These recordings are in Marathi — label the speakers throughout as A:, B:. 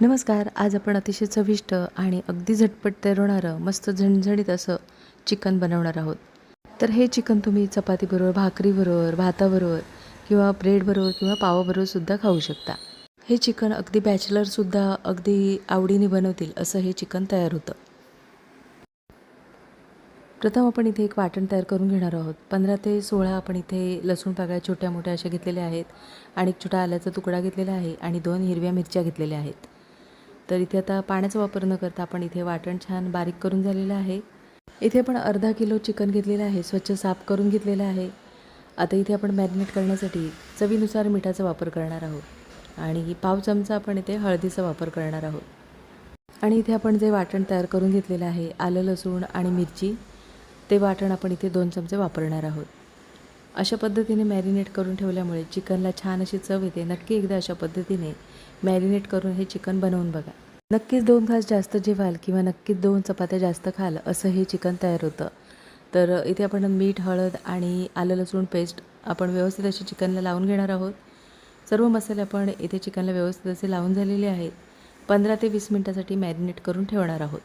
A: नमस्कार आज आपण अतिशय चविष्ट आणि अगदी झटपट तयार होणारं मस्त झणझणीत असं चिकन बनवणार आहोत. तर हे चिकन तुम्ही चपातीबरोबर भाकरीबरोबर भाताबरोबर किंवा ब्रेडबरोबर किंवा पावाबरोबर सुद्धा खाऊ शकता. हे चिकन अगदी बॅचलरसुद्धा अगदी आवडीने बनवतील असं हे चिकन तयार होतं. प्रथम आपण इथे एक वाटण तयार करून घेणार आहोत. पंधरा ते सोळा आपण इथे लसूण पाकळ्या छोट्या मोठ्या अशा घेतलेल्या आहेत आणि एक छोटा आल्याचा तुकडा घेतलेला आहे आणि दोन हिरव्या मिरच्या घेतलेल्या आहेत. तर इथे आता पाण्याचा वापर न करता आपण इथे वाटण छान बारीक करून झालेलं आहे. इथे आपण अर्धा किलो चिकन घेतलेलं आहे स्वच्छ साफ करून घेतलेलं आहे. आता इथे आपण मॅरिनेट करण्यासाठी चवीनुसार मिठाचा वापर करणार आहोत आणि पाव चमचा आपण इथे हळदीचा वापर करणार आहोत. आणि इथे आपण जे वाटण तयार करून घेतलेलं आहे आलं लसूण आणि मिरची ते वाटण आपण इथे दोन चमचे वापरणार आहोत. अशा पद्धतीने मॅरिनेट करून ठेवल्यामुळे चिकनला छान अशी चव येते. नक्की एकदा अशा पद्धतीने मॅरिनेट करून हे चिकन बनवून बघा. नक्कीच दोन घास जास्त जेवाल किंवा नक्कीच दोन चपात्या जास्त खाल असं हे चिकन तयार होतं. तर इथे आपण मीठ हळद आणि आलं लसूण पेस्ट आपण व्यवस्थित अशी चिकनला लावून घेणार आहोत. सर्व मसाले आपण इथे चिकनला व्यवस्थित असे लावून झालेले आहेत. पंधरा ते वीस मिनटासाठी मॅरिनेट करून ठेवणार आहोत.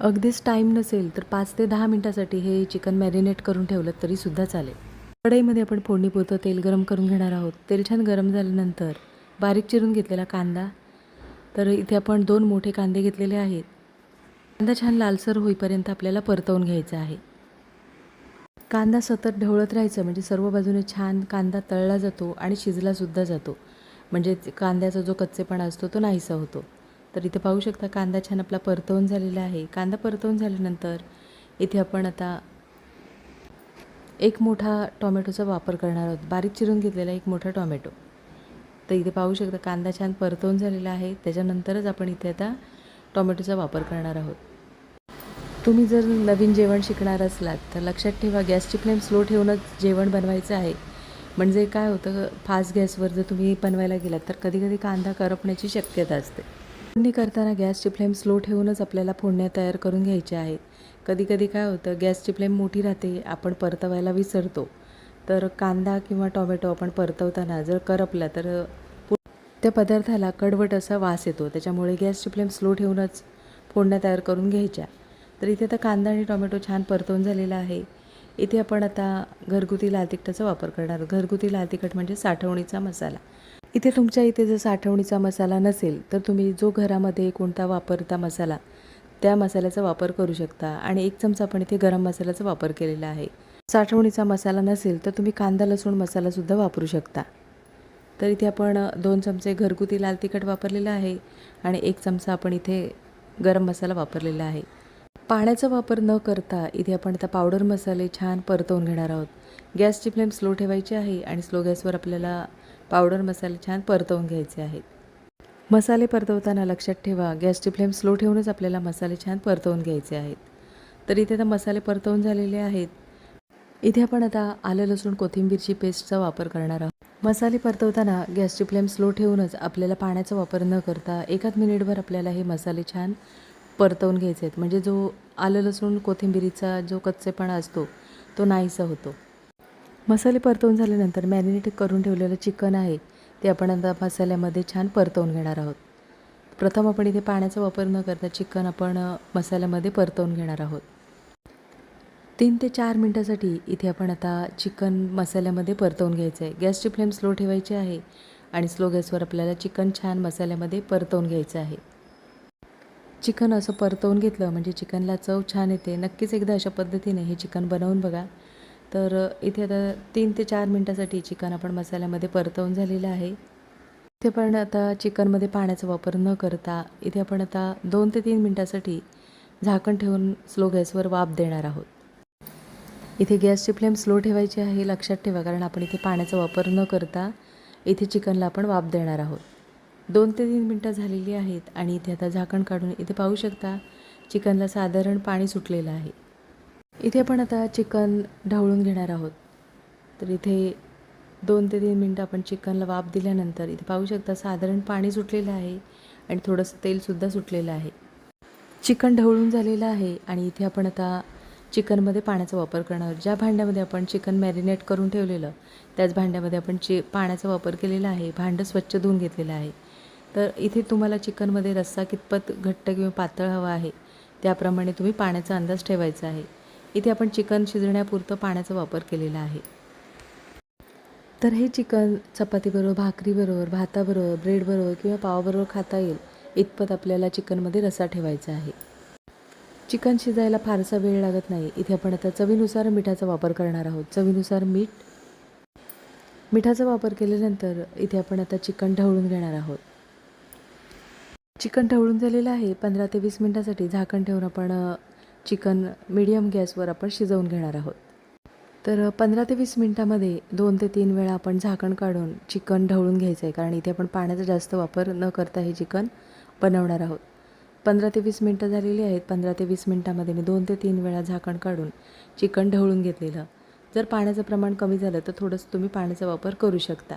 A: अगदीच टाईम नसेल तर पाच ते दहा मिनटासाठी हे चिकन मॅरिनेट करून ठेवलं तरीसुद्धा चालेल. कढईमध्ये आपण फोडणीपुरतं तेल गरम करून घेणार आहोत. तेल छान गरम झाल्यानंतर बारीक चिरून घेतलेला कांदा. तर इथे आपण दोन मोठे कांदे घेतलेले आहेत. कांदा छान लालसर होईपर्यंत आपल्याला परतवून घ्यायचा आहे. कांदा सतत ढवळत राहायचं म्हणजे सर्व बाजूने छान कांदा तळला जातो आणि शिजलासुद्धा जातो. म्हणजे कांद्याचा जो कच्चेपणा असतो तो नाहीसा होतो. तर इथे पाहू शकता कांदा छान आपला परतवून झालेला आहे. कांदा परतवून झाल्यानंतर इथे आपण आता एक मोठा टॉमॅटोचा वापर करणार आहोत. बारीक चिरून घेतलेला एक मोठा टॉमॅटो. तर इथे पाहू शकता कांदा छान परतवून झालेला आहे. त्याच्यानंतरच आपण इथे आता टॉमॅटोचा वापर करणार आहोत. तुम्ही जर नवीन जेवण शिकणार असलात तर लक्षात ठेवा गॅसची फ्लेम स्लो ठेवूनच जेवण बनवायचं आहे. म्हणजे काय होतं फास्ट गॅसवर जर तुम्ही बनवायला गेलात तर कधीकधी कांदा करपण्याची शक्यता असते. फोडणी करताना गॅसची फ्लेम स्लो ठेवूनच आपल्याला फोडण्या तयार करून घ्यायच्या आहेत. कधी कधी काय होतं गॅसची फ्लेम मोठी राहते आपण परतवायला विसरतो. तर कांदा किंवा टोमॅटो आपण परतवताना जर करपला तर त्या पदार्थाला कडवट असा वास येतो. त्याच्यामुळे गॅसची फ्लेम स्लो ठेवूनच फोडण्या तयार करून घ्यायच्या. तर इथे आता कांदा आणि टोमॅटो छान परतवून झालेला आहे. इथे आपण आता घरगुती लाल तिखटाचा वापर करणार घरगुती लाल तिखट म्हणजे साठवणीचा मसाला. इथे तुमच्या इथे जर साठवणीचा मसाला नसेल तर तुम्ही जो घरामध्ये कोणता वापरता मसाला त्या मसाल्याचा वापर करू शकता. आणि एक चमचा आपण इथे गरम मसाल्याचा वापर केलेला आहे. साठवणीचा मसाला नसेल तर तुम्ही कांदा लसूण मसालासुद्धा वापरू शकता. तर इथे आपण दोन चमचे घरगुती लाल तिखट वापरलेलं आहे. आणि एक चमचा आपण इथे गरम मसाला वापरलेला आहे. पाण्याचा वापर न करता इथे आपण आता पावडर मसाले छान परतवून घेणार आहोत. गॅसची फ्लेम स्लो ठेवायची आहे आणि स्लो गॅसवर आपल्याला पावडर मसाले छान परतवून घ्यायचे आहेत. मसाले परतवताना लक्षात ठेवा गॅसची फ्लेम स्लो ठेवूनच आपल्याला मसाले छान परतवून घ्यायचे आहेत. तर इथे आता मसाले परतवून झालेले आहेत. इथे आपण आता आलं लसूण कोथिंबीरची पेस्टचा वापर करणार आहोत. मसाले परतवताना गॅसची फ्लेम स्लो ठेवूनच आपल्याला पाण्याचा वापर न करता एकाच मिनिटभर आपल्याला हे मसाले छान परतवून घ्यायचे आहेत. म्हणजे जो आलं लसूण कोथिंबिरीचा जो कच्चेपणा असतो तो नाहीसा होतो. मसाले परतवून झाल्यानंतर मॅरिनेट करून ठेवलेलं चिकन आहे ते आपण आता मसाल्यामध्ये छान परतवून घेणार आहोत. प्रथम आपण इथे पाण्याचा वापर न करता चिकन आपण मसाल्यामध्ये परतवून घेणार आहोत. तीन ते चार मिनटासाठी इथे आपण आता चिकन मसाल्यामध्ये परतवून घ्यायचं आहे. गॅसची फ्लेम स्लो ठेवायची आहे आणि स्लो गॅसवर आपल्याला चिकन छान मसाल्यामध्ये परतवून घ्यायचं आहे. चिकन असं परतवून घेतलं म्हणजे चिकनला चव छान येते. नक्कीच एकदा अशा पद्धतीने हे चिकन बनवून बघा. तर इथे आता तीन ते चार मिनटासाठी चिकन आपण मसाल्यामध्ये परतवून झालेलं आहे. इथे पण आता चिकनमध्ये पाण्याचा वापर न करता इथे आपण आता दोन ते तीन मिनटासाठी झाकण ठेवून स्लो गॅसवर वाफ देणार आहोत. इथे गॅसची फ्लेम स्लो ठेवायची आहे लक्षात ठेवा कारण आपण इथे पाण्याचा वापर न करता इथे चिकनला आपण वाफ देणार आहोत. दोन ते तीन मिनटं झालेली आहेत आणि इथे आता झाकण काढून इथे पाहू शकता चिकनला साधारण पाणी सुटलेलं आहे. इथे आपण आता चिकन ढवळून घेणार आहोत. तर इथे दोन ते तीन मिनटं आपण चिकनला वाफ दिल्यानंतर इथे पाहू शकता साधारण पाणी सुटलेलं आहे आणि थोडंसं तेलसुद्धा सुटलेलं आहे. चिकन ढवळून झालेलं आहे आणि इथे आपण आता चिकनमध्ये पाण्याचा वापर करणार ज्या भांड्यामध्ये आपण चिकन मॅरिनेट करून ठेवलेलं त्याच भांड्यामध्ये आपण चि पाण्याचा वापर केलेला आहे. भांडं स्वच्छ धुवून घेतलेलं आहे. तर इथे तुम्हाला चिकनमध्ये रस्सा कितपत घट्ट किंवा पातळ हवा आहे त्याप्रमाणे तुम्ही पाण्याचा अंदाज ठेवायचा आहे. इथे आपण चिकन शिजण्यापुरतं पाण्याचा वापर केलेला आहे. तर हे चिकन चपातीबरोबर भाकरीबरोबर भाताबरोबर ब्रेडबरोबर किंवा पावाबरोबर खाता येईल इतपत आपल्याला चिकनमध्ये रस्सा ठेवायचा आहे. चिकन शिजायला फारसा वेळ लागत नाही. इथे आपण आता चवीनुसार मिठाचा वापर करणार आहोत. चवीनुसार मीठ मिठाचा वापर केल्यानंतर इथे आपण आता चिकन ढवळून घेणार आहोत. चिकन ढवळून झालेलं आहे. पंधरा ते वीस मिनटासाठी झाकण ठेवून आपण चिकन मीडियम गॅसवर आपण शिजवून घेणार आहोत. तर पंधरा ते वीस मिनटामध्ये दोन ते तीन वेळा आपण झाकण काढून चिकन ढवळून घ्यायचं आहे. कारण इथे आपण पाण्याचा जास्त वापर न करता हे चिकन बनवणार आहोत. पंधरा ते वीस मिनटं झालेली आहेत. पंधरा ते वीस मिनटामध्ये मी दोन ते तीन वेळा झाकण काढून चिकन ढवळून घेतलेलं. जर पाण्याचं प्रमाण कमी झालं तर थोडंसं तुम्ही पाण्याचा वापर करू शकता.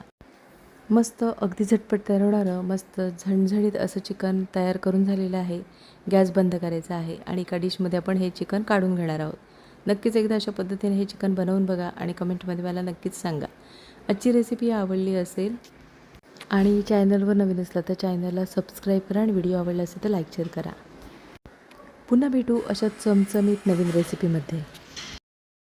A: मस्त अगदी झटपट तयार होणारं मस्त झणझणीत असं चिकन तयार करून झालेलं आहे. गॅस बंद करायचा आहे आणि एका डिशमध्ये आपण हे चिकन काढून घेणार आहोत. नक्कीच एकदा अशा पद्धतीने हे चिकन बनवून बघा आणि कमेंटमध्ये मला नक्कीच सांगा. आजची रेसिपी आवडली असेल आणि चॅनलवर नवीन असला तर चॅनलला सबस्क्राईब करा आणि व्हिडिओ आवडला असेल तर लाईक शेअर करा. पुन्हा भेटू अशा चमचमीत नवीन रेसिपीमध्ये